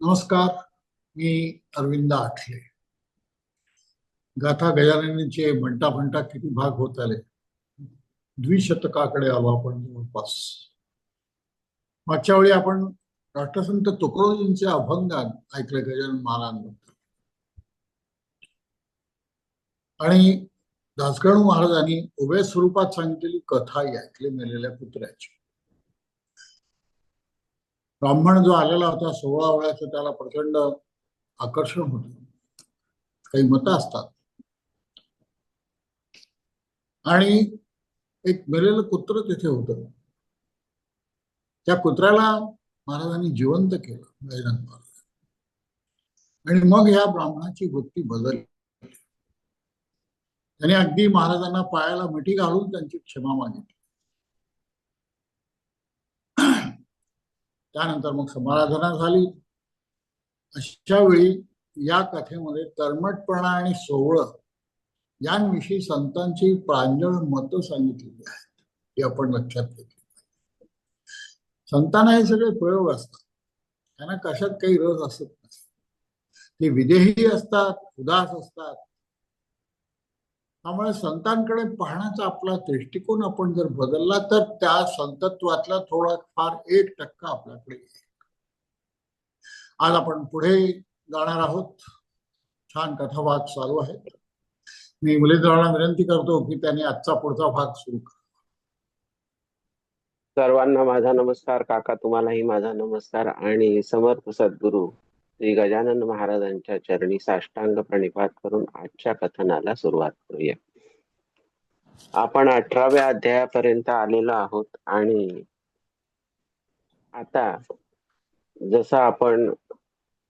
नमस्कार मी अरविंद आठले. गाथा गजाननीचे म्हणता म्हणता किती भाग होत आले? द्विशतकाकडे आलो आपण जवळपास. मागच्या वेळी आपण राष्ट्रसंत तुकडोजींचे अभंगात ऐकले गजानन महाराजांबद्दल. आणि दासगणू महाराजांनी उभय स्वरूपात सांगितलेली कथा ही ऐकली मेलेल्या पुत्राची ब्राह्मण जो आलेला होता सोळा वयाचं त्याला प्रचंड आकर्षण होत. काही मतं असतात. आणि एक मेलेलं कुत्र तिथे होत. त्या कुत्र्याला महाराजांनी जिवंत केलं गजानन महाराज. आणि मग या ब्राह्मणाची वृत्ती बदलली. त्याने अगदी महाराजांना पायाला मिठी घालून त्यांची क्षमा मागितली. त्यानंतर मग समाराधना झाली. अशा वेळी या कथेमध्ये कर्मटपणा आणि सोहळं यांविषयी संतांची प्रांजळ मतं सांगितलेली आहेत. हे आपण लक्षात घेतली संतांना हे सगळे प्रयोग असतात. त्यांना कशात काही रस असत नाही. ते विदेही असतात उदास असतात. त्यामुळे संतांकडे पाहण्याचा आपला दृष्टिकोन आपण जर बदलला तर त्या संतत्वातला थोडा फार एक टक्का आपल्याकडे आज आपण पुढे जाणार आहोत. छान कथावाद चालू आहे मी मुलीजवाळांना विनंती करतो की त्यांनी आजचा पुढचा भाग सुरू करा. सर्वांना माझा नमस्कार. काका तुम्हालाही माझा नमस्कार आणि समर्थ सद्गुरू. श्री गजानन महाराजांच्या चरणी साष्टांग प्रणिपात करून आजच्या कथनाला सुरुवात करूया. आपण अठराव्या अध्यायापर्यंत आलेलो आहोत आणि आता जसं आपण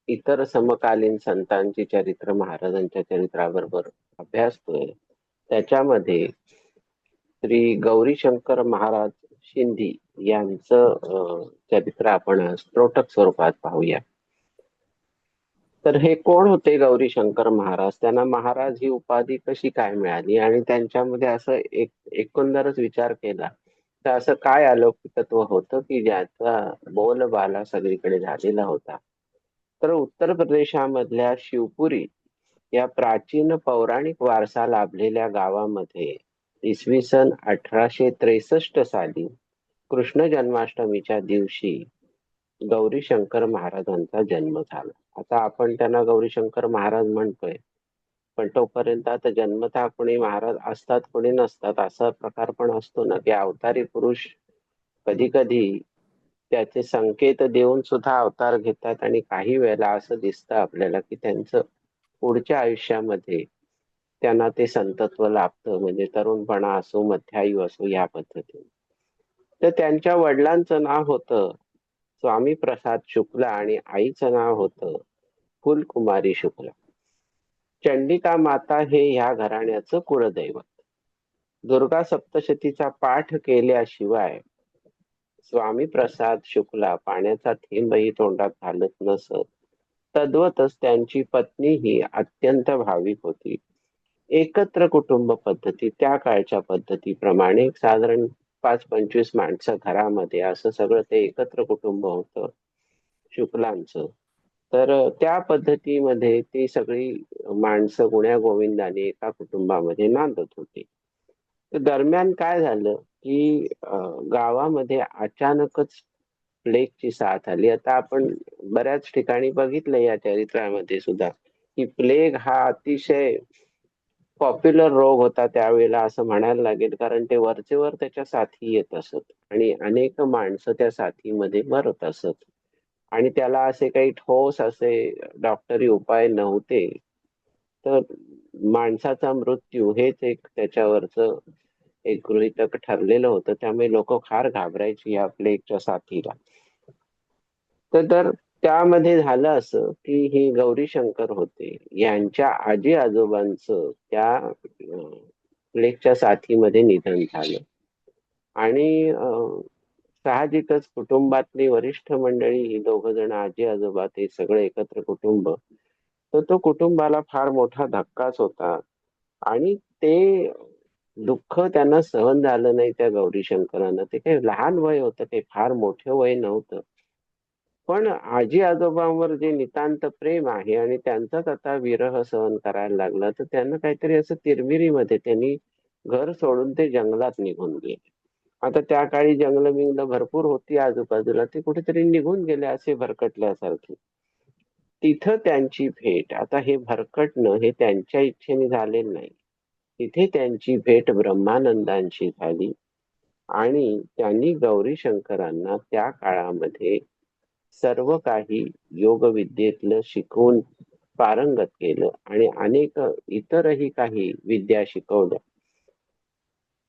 इतर समकालीन संतांची चरित्र महाराजांच्या चरित्राबरोबर अभ्यासतोय त्याच्यामध्ये श्री गौरीशंकर महाराज शिंदी यांचं चरित्र आपण स्त्रोटक स्वरूपात पाहूया. तर हे कोण होते गौरी शंकर महाराज? त्यांना महाराज ही उपाधी कशी काय मिळाली? आणि त्यांच्यामध्ये असं एक एकंदरच विचार केला तर असं काय अलौकिकत्व होतं की ज्याचा बोलबाला सगळीकडे झालेला होता? तर उत्तर प्रदेशामधल्या शिवपुरी या प्राचीन पौराणिक वारसा लाभलेल्या गावामध्ये इसवी सन अठराशे त्रेसष्ट साली कृष्ण जन्माष्टमीच्या दिवशी गौरीशंकर महाराजांचा जन्म झाला. आता आपण त्यांना गौरीशंकर महाराज म्हणतोय. पण तोपर्यंत आता जन्मता कोणी महाराज असतात कोणी नसतात असा प्रकार पण असतो ना की अवतारी पुरुष कधी कधी त्याचे संकेत देऊन सुद्धा अवतार घेतात आणि काही वेळेला असं दिसतं आपल्याला की त्यांचं पुढच्या आयुष्यामध्ये त्यांना ते संतत्व लाभतं. म्हणजे तरुणपणा असो मध्यायू असो या पद्धतीने. तर त्यांच्या वडिलांचं नाव होतं स्वामी प्रसाद शुक्ला आणि आईचं नाव होतं फुलकुमारी शुक्ला. चंडिका माता हे ह्या घराण्याचं कुळदैवत दुर्गा सप्तशतीचा पाठ केल्याशिवाय स्वामी प्रसाद शुक्ला पाण्याचा थेंबही तोंडात घालत नसत. तद्वतच त्यांची पत्नी ही अत्यंत भाविक होती. एकत्र कुटुंब पद्धती त्या काळच्या पद्धतीप्रमाणे साधारण पाच पंचवीस माणसं घरामध्ये असं सगळं ते एकत्र कुटुंब होतं शुक्लांचं. तर त्या पद्धतीमध्ये ती सगळी माणसं गुण्या गोविंदाने एका कुटुंबामध्ये नांदत होती. तर दरम्यान काय झालं की गावामध्ये अचानकच प्लेगची साथ आली. आता आपण बऱ्याच ठिकाणी बघितलं या चरित्रामध्ये सुद्धा की प्लेग हा अतिशय पॉप्युलर रोग होता त्यावेळेला असं म्हणायला लागेल कारण ते वरचेवर त्याच्या साथी येत असत आणि अनेक माणसं त्या साथीमध्ये मरत असत. आणि त्याला असे काही ठोस असे डॉक्टरी उपाय नव्हते. तर माणसाचा मृत्यू हेच एक त्याच्यावरचं एक गृहितक ठरलेलं होतं. त्यामुळे लोक फार घाबरायची आपल्या एकच्या साथीला. तर त्यामध्ये झालं असं की ही गौरी शंकर होते. यांच्या आजी आजोबांचं त्या प्लेगच्या साथीमध्ये निधन झालं. आणि साहजिकच कुटुंबातली वरिष्ठ मंडळी ही दोघ जण आजी आजोबा ते सगळं एकत्र कुटुंब तर तो कुटुंबाला फार मोठा धक्काच होता. आणि ते दुःख त्यांना सहन झालं नाही त्या गौरी शंकरांना. ते काही लहान वय होतं काही फार मोठं वय नव्हतं. पण आजी आजोबांवर जे नितांत प्रेम आहे आणि त्यांचाच आता विरह सहन करायला लागला तर त्यांना काहीतरी असं तिरमिरीमध्ये त्यांनी घर सोडून ते जंगलात निघून गेले. आता त्या काळी जंगल बिंगल भरपूर होती आजूबाजूला ते कुठेतरी निघून गेले असे भरकटल्यासारखे. तिथं त्यांची भेट आता हे भरकटणं हे त्यांच्या इच्छेने झालेलं नाही. तिथे त्यांची भेट ब्रह्मानंदांची झाली आणि त्यांनी गौरी शंकरांना त्या काळामध्ये सर्व काही योग विद्येतलं शिकवून पारंगत केलं आणि अनेक इतरही काही विद्या शिकवल्या.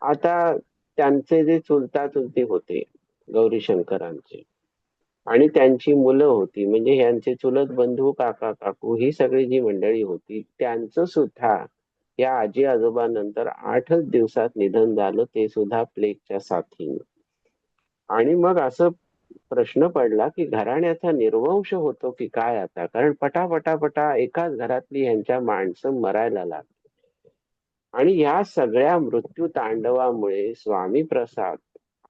आता त्यांचे जे चुलता चुलती होते गौरी शंकरांचे आणि त्यांची मुलं होती म्हणजे यांचे चुलत बंधू काका काकू ही सगळी जी मंडळी होती त्यांचं सुद्धा या आजी आजोबानंतर आठच दिवसात निधन झालं ते सुद्धा प्लेगच्या साथीनं. आणि मग असं प्रश्न पडला की घराण्याचा निर्वंश होतो की काय आता? कारण पटापटापटा एकाच घरातली यांच्या माणसं मरायला लागली. आणि या सगळ्या मृत्यू तांडवामुळे स्वामी प्रसाद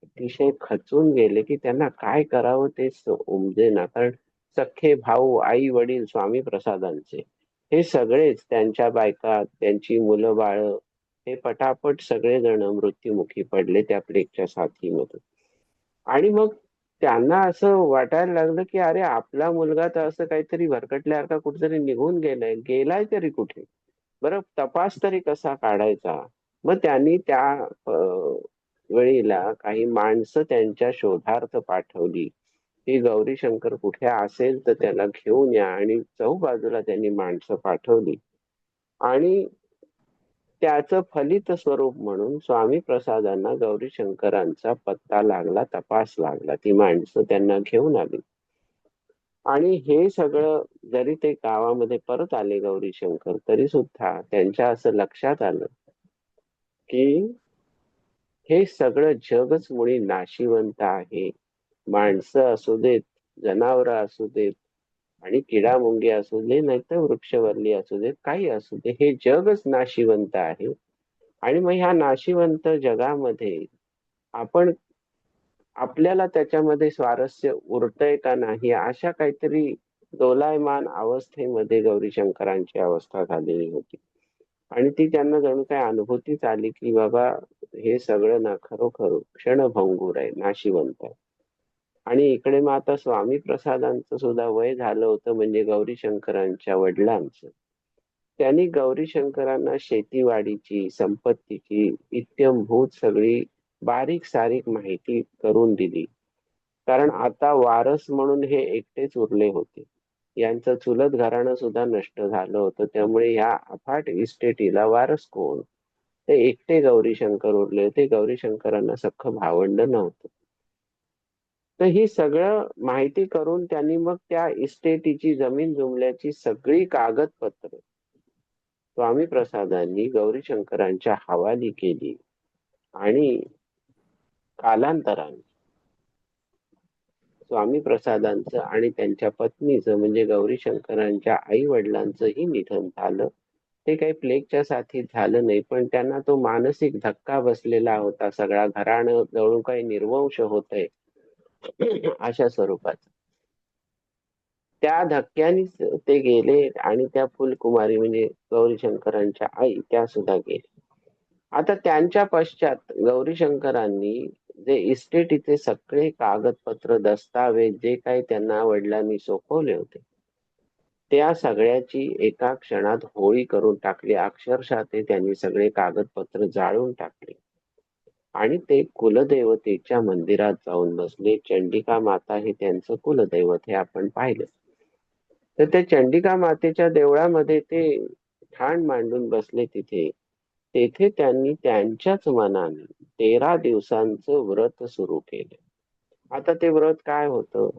अतिशय खचून गेले की त्यांना काय करावं तेच उमजेना कारण सख्खे भाऊ आई वडील स्वामी प्रसादांचे हे सगळेच त्यांच्या बायका त्यांची मुलं बाळ हे पटापट सगळेजण मृत्युमुखी पडले त्या प्लेगच्या साथीमधून आणि मग त्यांना असं वाटायला लागलं की अरे आपला मुलगा तर असं काहीतरी भरकटल्यासारखा कुठेतरी निघून गेलाय. गेलाय तरी कुठे? बरं तपास तरी कसा काढायचा? मग त्यांनी त्या वेळीला काही माणसं त्यांच्या शोधार्थ पाठवली. की गौरी शंकर कुठे असेल तर त्याला घेऊन या. आणि चौबाजूला त्यांनी माणसं पाठवली. आणि त्याचं फलित स्वरूप म्हणून स्वामी प्रसादांना गौरी शंकरांचा पत्ता लागला तपास लागला. ती माणसं त्यांना घेऊन आली. आणि हे सगळं जरी ते गावामध्ये परत आले गौरी शंकर तरी सुद्धा त्यांच्या असं लक्षात आलं की हे सगळं जगच मुळी नाशिवंत आहे. माणसं असू देत जनावरं असू देत आणि किडा मुंगी असू दे नाहीतर वृक्षवल्ली असू दे काही असू दे हे जगच नाशिवंत आहे. आणि मग ह्या नाशिवंत जगामध्ये आपण आपल्याला त्याच्यामध्ये स्वारस्य उरतय का नाही अशा काहीतरी दोलायमान अवस्थेमध्ये गौरी शंकरांची अवस्था झालेली होती. आणि ती त्यांना जणू काय अनुभूतीच आली की बाबा हे सगळं ना खरोखर क्षणभंगूर आहे नाशिवंत आहे. आणि इकडे मग आता स्वामी प्रसादांचं सुद्धा वय झालं होतं म्हणजे गौरी शंकरांच्या वडिलांचं. त्यांनी गौरी शंकरांना शेतीवाडीची संपत्तीची इत्यमभूत सगळी बारीक सारीक माहिती करून दिली. कारण आता वारस म्हणून हे एकटेच उरले होते. यांचं चुलत घराणं सुद्धा नष्ट झालं होतं. त्यामुळे ह्या अफाट इस्टेटीला वारस कोण? ते एकटे गौरी शंकर उरले होते. गौरी शंकरांना सख्ख भावंड नव्हतं. तर ही सगळं माहिती करून त्यांनी मग त्या इस्टेटीची जमीन जुमल्याची सगळी कागदपत्र स्वामी प्रसादांनी गौरीशंकरांच्या हवाली केली आणि कालांतराने स्वामी प्रसादांचं आणि त्यांच्या पत्नीचं म्हणजे गौरी शंकरांच्या आई वडिलांचंही निधन झालं. ते काही प्लेगच्या साथीत झालं नाही पण त्यांना तो मानसिक धक्का बसलेला होता. सगळा घराणं जवळून काही निर्वंश होतंय. अशा स्वरूपाचं त्या धक्क्याने ते गेले आणि त्या फुलकुमारी म्हणजे गौरी शंकरांच्या आई त्या सुद्धा गेल्या. आता त्यांच्या पश्चात गौरी शंकरांनी जे इस्टेटीचे सगळे कागदपत्र दस्तावेज जे काही त्यांना वडिलांनी सोपवले होते त्या सगळ्याची एका क्षणात होळी करून टाकली. अक्षरशः ते त्यांनी सगळे कागदपत्र जाळून टाकले. आणि ते कुलदेवतेच्या मंदिरात जाऊन बसले. चंडिका माता हे त्यांचं कुलदैवत हे आपण पाहिलं. तर त्या चंडिका मातेच्या देवळामध्ये ते ठाण मांडून बसले तिथे. तेथे त्यांनी त्यांच्याच मनाने तेरा दिवसांचं व्रत सुरू केलं. आता ते व्रत काय होतं?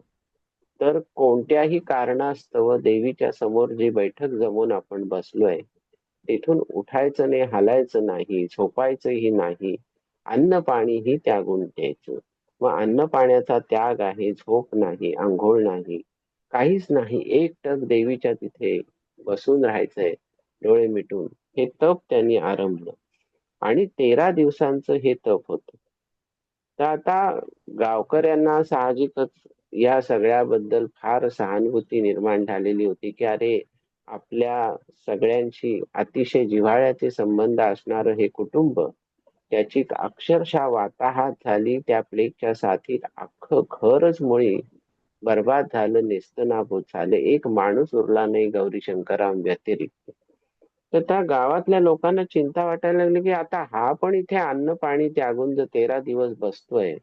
तर कोणत्याही कारणास्तव देवीच्या समोर जी बैठक जमून आपण बसलोय तिथून उठायचं नाही हालायचं नाही झोपायचंही नाही अन्न पाणीही त्यागून द्यायचं व अन्न पाण्याचा त्याग आहे झोप नाही आंघोळ नाही काहीच नाही. एक टक देवीच्या तिथे बसून राहायचंय डोळे मिटून. हे तप त्यांनी आरंभलं. आणि तेरा दिवसांचं हे तप होत. तर आता गावकऱ्यांना साहजिकच या सगळ्याबद्दल फार सहानुभूती निर्माण झालेली होती की अरे आपल्या सगळ्यांशी अतिशय जिव्हाळ्याचे संबंध असणार हे कुटुंब त्याची अक्षरशः वाताहात झाली. त्या प्लेगच्या साथीत अख्खं घरच मुळी बर्बाद झालं. नेस्तनाबूत झालं. एक माणूस उरला नाही गौरी शंकराम व्यतिरिक्त. तर त्या गावातल्या लोकांना चिंता वाटायला लागली की आता हा पण इथे अन्न पाणी त्यागून जर तेरा दिवस बसतोय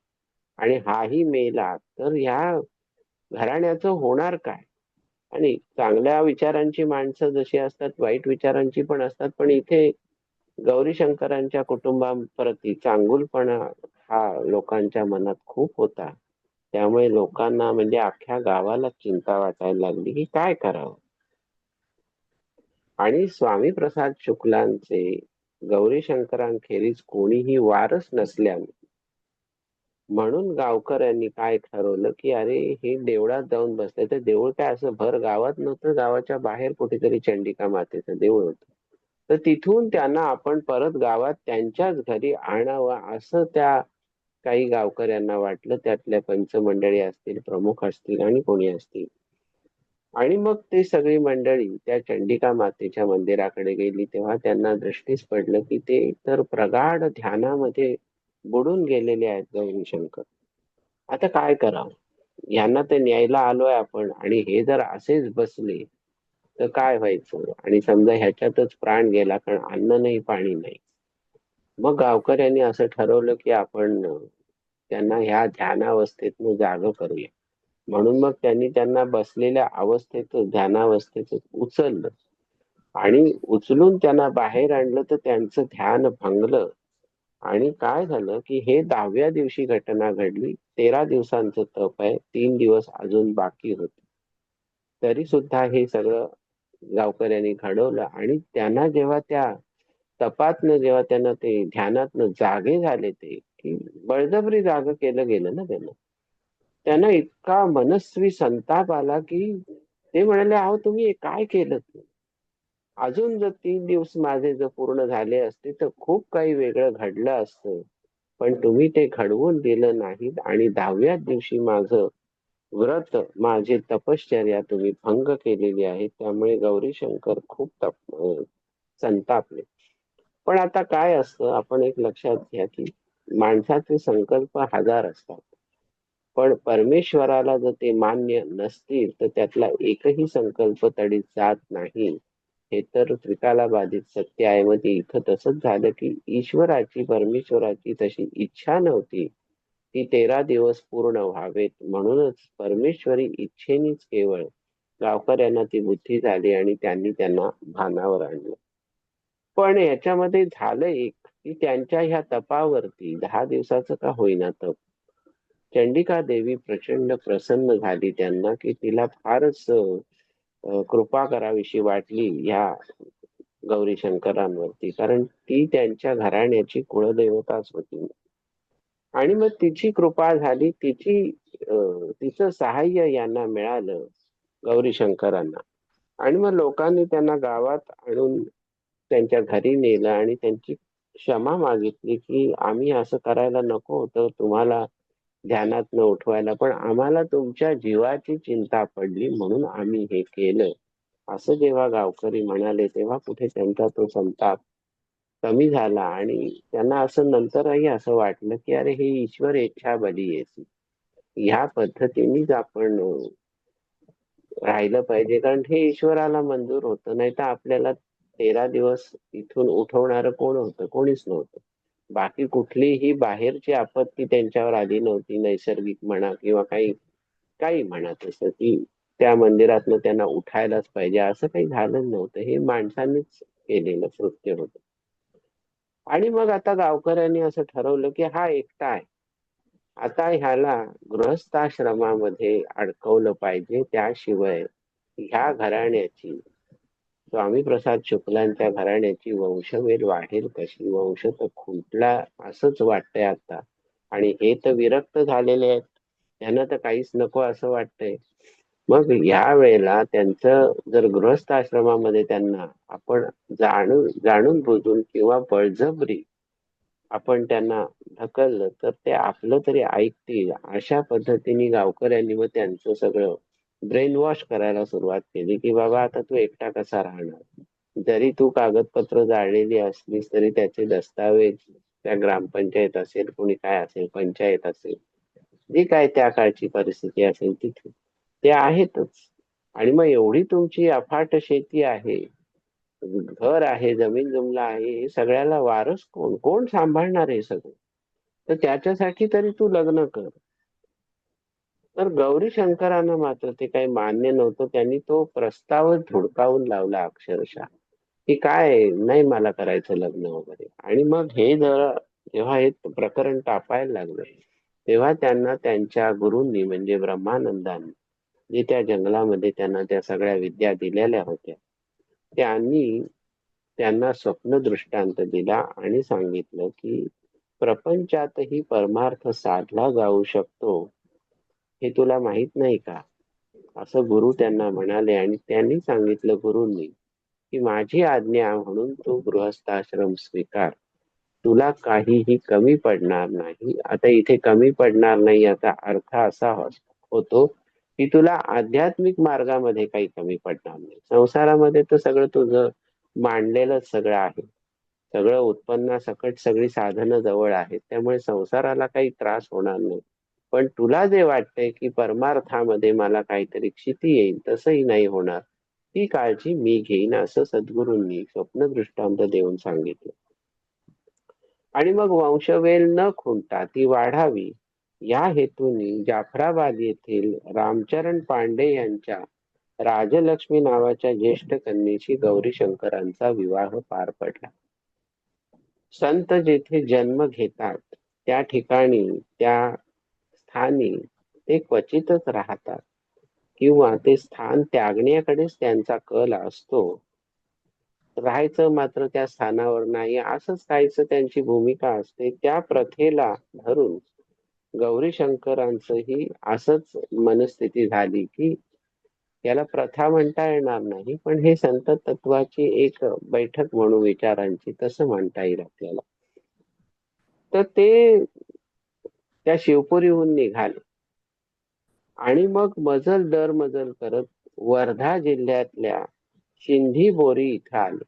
आणि हाही मेला तर ह्या घराण्याचं होणार काय? आणि चांगल्या विचारांची माणसं जशी असतात वाईट विचारांची पण असतात पण इथे गौरी शंकरांच्या कुटुंबाप्रती चांगुलपणा हा लोकांच्या मनात खूप होता. त्यामुळे लोकांना म्हणजे अख्ख्या गावाला चिंता वाटायला लागली की काय करावं? आणि स्वामी प्रसाद शुक्लांचे गौरी शंकरांखेरीज कोणीही वारस नसल्याने म्हणून गावकऱ्यांनी काय ठरवलं की अरे हे देवळात जाऊन बसले तर देऊळ काय असं भर गावात नव्हतं गावाच्या बाहेर कुठेतरी चंडिका मातेचं देऊळ होतं. तर तिथून त्यांना आपण परत गावात त्यांच्याच घरी आणावं असं त्या काही गावकऱ्यांना वाटलं. त्यातल्या पंचमंडळी असतील प्रमुख असतील आणि कोणी असतील. आणि मग ते सगळी मंडळी त्या चंडिका मातेच्या मंदिराकडे गेली. तेव्हा त्यांना दृष्टीस पडलं की ते तर प्रगाढ ध्यानामध्ये बुडून गेलेले आहेत गौरी शंकर आता काय करावं? यांना ते न्यायला आलोय आपण आणि हे जर असेच बसले तर काय व्हायचं? आणि समजा ह्याच्यातच प्राण गेला कारण अन्न नाही पाणी नाही. मग गावकऱ्यांनी असं ठरवलं की आपण त्यांना ह्या ध्यानावस्थेतनं जाग करूया. म्हणून मग त्यांनी त्यांना बसलेल्या अवस्थेत ध्यानावस्थेत उचललं. आणि उचलून त्यांना बाहेर आणलं तर त्यांचं ध्यान भांगलं. आणि काय झालं की हे दहाव्या दिवशी घटना घडली. तेरा दिवसांचं तप आहे. तीन दिवस अजून बाकी होते. तरी सुद्धा हे सगळं गावकऱ्यांनी घडवलं आणि त्यांना जेव्हा त्या तपातनं जेव्हा त्यांना ते ध्यानातनं जागे झाले ते की बळजबरी जाग केलं गेलं ना त्यांना. त्यांना इतका मनस्वी संताप आला की ते म्हणाले अहो तुम्ही काय केलं? अजून जर तीन दिवस माझे जर पूर्ण झाले असते तर खूप काही वेगळं घडलं असतं. पण तुम्ही ते घडवून दिलं नाहीत आणि दहाव्याच दिवशी माझं व्रत माझे तपश्चर्या तुम्ही भंग केलेली आहे त्यामुळे गौरी शंकर खूप तप संतापले. पण आता काय असतं आपण एक लक्षात घ्या की माणसाचे संकल्प हजार असतात. पण परमेश्वराला जर ते मान्य नसतील तर त्यातला एकही संकल्प तडीत जात नाही. हे तर त्रिकाला बाधित सत्य आहे मग ते इथं तसंच झालं की ईश्वराची परमेश्वराची तशी इच्छा नव्हती. ती तेरा दिवस पूर्ण व्हावेत. म्हणूनच परमेश्वरी इच्छेनीच केवळ गावकऱ्यांना ती बुद्धी झाली आणि त्यांनी त्यांना भानावर आणलं. पण याच्यामध्ये झालं एक की त्यांच्या ह्या तपावरती दहा दिवसाचं का होईना तप. चंडिका देवी प्रचंड प्रसन्न झाली त्यांना की तिला फारच कृपा करावीशी वाटली ह्या गौरी शंकरांवरती कारण ती त्यांच्या घराण्याची कुळदेवताच होती. आणि मग तिची कृपा झाली तिची तिचं सहाय्य यांना मिळालं गौरी शंकरांना आणि मग लोकांनी त्यांना गावात आणून त्यांच्या घरी नेलं आणि त्यांची क्षमा मागितली की आम्ही असं करायला नको होतं तुम्हाला ध्यानात न उठवायला पण आम्हाला तुमच्या जीवाची चिंता पडली म्हणून आम्ही हे केलं. असं जेव्हा गावकरी म्हणाले तेव्हा कुठे त्यांचा तो संताप कमी झाला आणि त्यांना असं नंतरही असं वाटलं की अरे हे ईश्वर इच्छा बली येते ह्या पद्धतीनेच आपण राहिलं पाहिजे. कारण हे ईश्वराला मंजूर होतं. नाही तर आपल्याला तेरा दिवस इथून उठवणारं कोण होतं? कोणीच नव्हतं. बाकी कुठलीही बाहेरची आपत्ती त्यांच्यावर आली नव्हती. नैसर्गिक म्हणा किंवा काही काही म्हणा तसं की त्या मंदिरातनं त्यांना उठायलाच पाहिजे. असं काही झालं नव्हतं. हे माणसांनीच केलेलं कृत्य होतं. आणि मग आता गावकऱ्यांनी असं ठरवलं की हा एकटा आहे. आता ह्याला गृहस्थाश्रमामध्ये अडकवलं पाहिजे त्याशिवाय ह्या घराण्याची स्वामी प्रसाद शुक्लांच्या घराण्याची वंशवेल वाढेल कशी? वंश तर खुंटला असंच वाटतंय आता. आणि हे तर विरक्त झालेले आहेत. त्यांना तर काहीच नको असं वाटतंय. मग या वेळेला त्यांचं जर गृहस्थ आश्रमामध्ये त्यांना आपण जाणून जाणून बुजून किंवा बळजबरी आपण त्यांना ढकललं तर ते आपलं तरी ऐकतील. अशा पद्धतीने गावकऱ्यांनी व त्यांचं सगळं ब्रेन वॉश करायला सुरुवात केली की बाबा आता तू एकटा कसा राहणार? जरी तू कागदपत्र जाळलेली असलीस तरी त्याचे दस्तावेज त्या ग्रामपंचायत असेल कोणी काय असेल पंचायत असेल जी काय त्या काळची परिस्थिती असेल तिथे. ते आहेतच. आणि मग एवढी तुमची अफाट शेती आहे घर आहे जमीन जमला आहे हे सगळ्याला वारस कोण? कोण सांभाळणार हे सगळं? तर त्याच्यासाठी तरी तू लग्न कर. तर गौरी शंकरांना मात्र ते काही मान्य नव्हतं. त्यांनी तो प्रस्तावच धुडकावून लावला अक्षरशः की काय नाही मला करायचं लग्न वगैरे. आणि मग हे जर जेव्हा हे प्रकरण तापायला लागलं तेव्हा त्यांना त्यांच्या गुरूंनी म्हणजे ब्रह्मानंदांनी जे त्या जंगलामध्ये त्यांना त्या सगळ्या विद्या दिलेल्या होत्या त्यांनी त्यांना स्वप्न दृष्टांत दिला आणि सांगितलं की प्रपंचातही परमार्थ साधला जाऊ शकतो हे तुला माहीत नाही का? असं गुरु त्यांना म्हणाले आणि त्यांनी सांगितलं गुरुंनी की माझी आज्ञा म्हणून तू गृहस्थाश्रम स्वीकार. तुला काहीही कमी पडणार नाही. आता इथे कमी पडणार नाही याचा अर्थ असा होतो की तुला आध्यात्मिक मार्गामध्ये काही कमी पडणार नाही. संसारामध्ये तर सगळं तुझं मांडलेलंच सगळं आहे. सगळं उत्पन्नासकट सगळी साधनं जवळ आहेत. त्यामुळे संसाराला काही त्रास होणार नाही. पण तुला जे वाटतंय की परमार्थामध्ये मला काहीतरी क्षिती येईल तसंही नाही होणार ती काळजी मी घेईन असं सद्गुरूंनी स्वप्न दृष्टांत देऊन सांगितलं. आणि मग वंशवेल न खुंटा ती वाढावी या हेतूने जाफराबाद येथील रामचरण पांडे यांच्या राजलक्ष्मी नावाच्या ज्येष्ठ कन्येशी गौरी शंकरांचा विवाह पार पडला. संत जेथे जन्म घेतात त्या ठिकाणी त्या स्थानी ते क्वचितच राहतात किंवा ते स्थान त्यागण्याकडेच त्यांचा कल असतो. राहायचं मात्र त्या स्थानावर नाही असंच काहीच त्यांची भूमिका असते. त्या प्रथेला धरून गौरी शंकरांचंही असंच मनस्थिती झाली की याला प्रथा म्हणता येणार नाही पण हे संत तत्वाची एक बैठक म्हणून विचारांची तसं म्हणता येईल आपल्याला. तर ते त्या शिवपुरीहून निघाले. आणि मग मजल दर मजल करत वर्धा जिल्ह्यातल्या सिंधी बोरी इथं आले.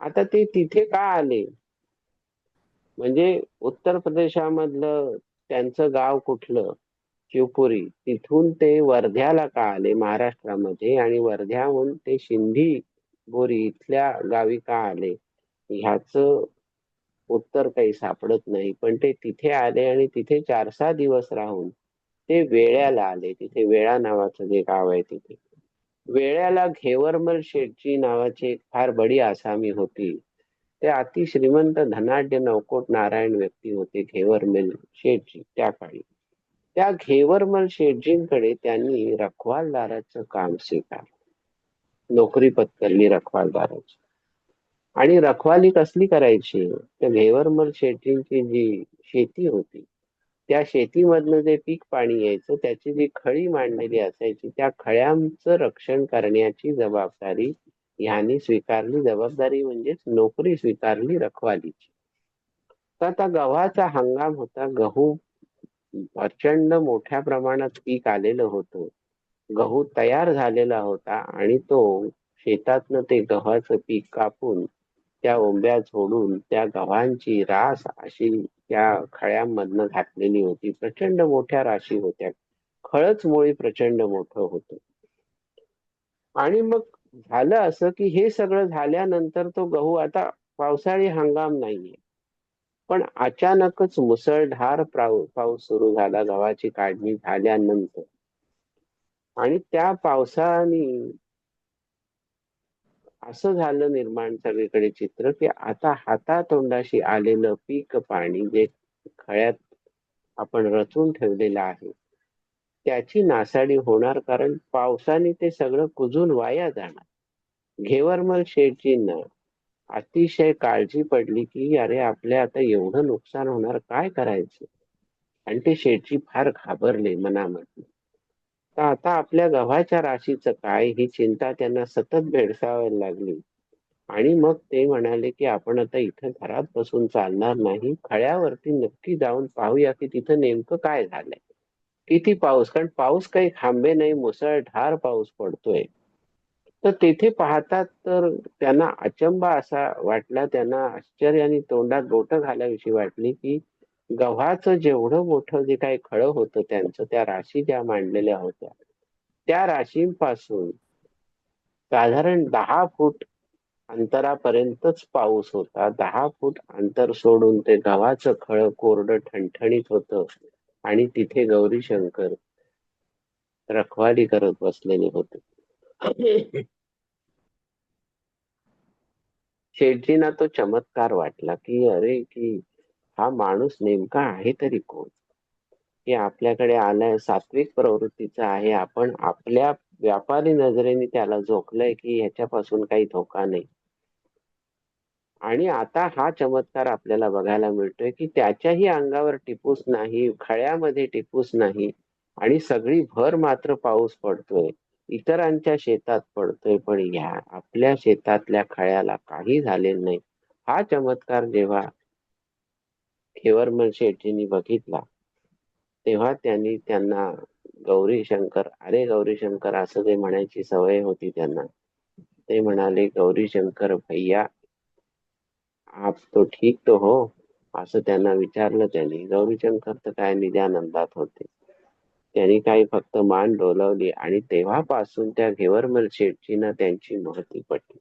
आता ते तिथे का आले? म्हणजे उत्तर प्रदेशामधलं त्यांचं गाव कुठलं? शिवपुरी. तिथून ते वर्ध्याला का आले महाराष्ट्रामध्ये आणि वर्ध्याहून ते सिंधी बोरी इथल्या गावी का आले? ह्याच उत्तर काही सापडत नाही. पण ते तिथे आले आणि तिथे चार सहा दिवस राहून ते वेळ्याला आले. तिथे वेळा नावाचं जे गाव आहे तिथे. वेळ्याला घेवरमल शेटजी नावाची एक फार बडी आसामी होती. ते अति श्रीमंत धनाढ्य नवकोट नारायण व्यक्ती होते घेवरमेल शेठजी त्या काळी. त्या घेवरमल शेठजींकडे त्यांनी रखवालदाराचं काम स्वीकारलं. नोकरी पत्करली रखवालदाराची. आणि रखवाली कसली करायची? त्या घेवरमल शेठजींची जी शेती होती त्या शेतीमधनं जे पीक पाणी यायचं त्याची जी खळी मांडलेली असायची त्या खळ्यांचं रक्षण करण्याची जबाबदारी यांनी स्वीकारली जबाबदारी म्हणजेच नोकरी स्वीकारली रखवालीची. तर आता गव्हाचा हंगाम होता. गहू प्रचंड मोठ्या प्रमाणात पीक आलेलं होतं. गहू तयार झालेला होता आणि तो शेतातनं ते गव्हाचं पीक कापून त्या ओंब्या झोडून त्या गव्हांची रास अशी त्या खळ्यांमधनं घातलेली होती. प्रचंड मोठ्या राशी होत्या. खळच मुळी प्रचंड मोठं होतं. आणि मग झालं असं की हे सगळं झाल्यानंतर तो गहू आता पावसाळी हंगाम नाहीये. पण अचानकच मुसळधार पाऊ- पाऊस सुरू झाला गव्हाची काढणी झाल्यानंतर. आणि त्या पावसाने असं झालं निर्माण सगळीकडे चित्र की आता हातातोंडाशी आलेलं पीक पाणी जे खळ्यात आपण रचून ठेवलेलं आहे त्याची नासाडी होणार कारण पावसाने ते सगळं कुजून वाया जाणार. घेवरमल शेठजींना अतिशय काळजी पडली की अरे आपल्या आता एवढं नुकसान होणार काय करायचं? आणि ते शेठजी फार घाबरले मनामध्ये. तर आता आपल्या गव्हाच्या राशीचं काय? ही चिंता त्यांना सतत भेडसावायला लागली. आणि मग ते म्हणाले की आपण आता इथं घरात बसून चालणार नाही. खळ्यावरती नक्की जाऊन पाहूया की तिथं नेमकं काय झालंय. किती पाऊस? कारण पाऊस काही थांबे नाही मुसळधार पाऊस पडतोय. तर तेथे पाहतात तर त्यांना अचंबा असा वाटला त्यांना आश्चर्याने तोंडात बोट घालाविषयी वाटली की गव्हाचं जेवढं मोठं जे काही खळं होतं त्यांचं त्या राशी ज्या मांडलेल्या होत्या त्या राशींपासून साधारण दहा फूट अंतरापर्यंतच पाऊस होता. दहा फूट अंतर सोडून ते गव्हाचं खळं कोरडं ठणठणीत होतं. आणि तिथे गौरी शंकर रखवाली करत बसलेले होते. शेटजीना तो चमत्कार वाटला की अरे की हा माणूस नेमका आहे तरी कोण? की आपल्याकडे आलाय सात्विक प्रवृत्तीचा आहे. आपण आपल्या व्यापारी नजरेने त्याला झोकलंय की ह्याच्यापासून काही धोका नाही. आणि आता हा चमत्कार आपल्याला बघायला मिळतोय की त्याच्याही अंगावर टिपूस नाही खळ्यामध्ये टिपूस नाही आणि सगळी भर मात्र पाऊस पडतोय. इतरांच्या शेतात पडतोय पण ह्या आपल्या शेतातल्या खळ्याला काही झालेलं नाही. हा चमत्कार जेव्हा खेवरमल शेठजींनी बघितला तेव्हा त्यांनी त्यांना गौरी शंकर अरे गौरी शंकर असं ते म्हणायची सवय होती त्यांना? ते म्हणाले गौरी शंकर भैया आप तो ठीक तो हो असं त्यांना विचारलं त्यांनी. गौरीशंकर तर काय निद्यानंदात होते. त्यांनी काही फक्त मान डोलवली आणि तेव्हापासून त्या घेवरमल शेठजींना त्यांची महती पटली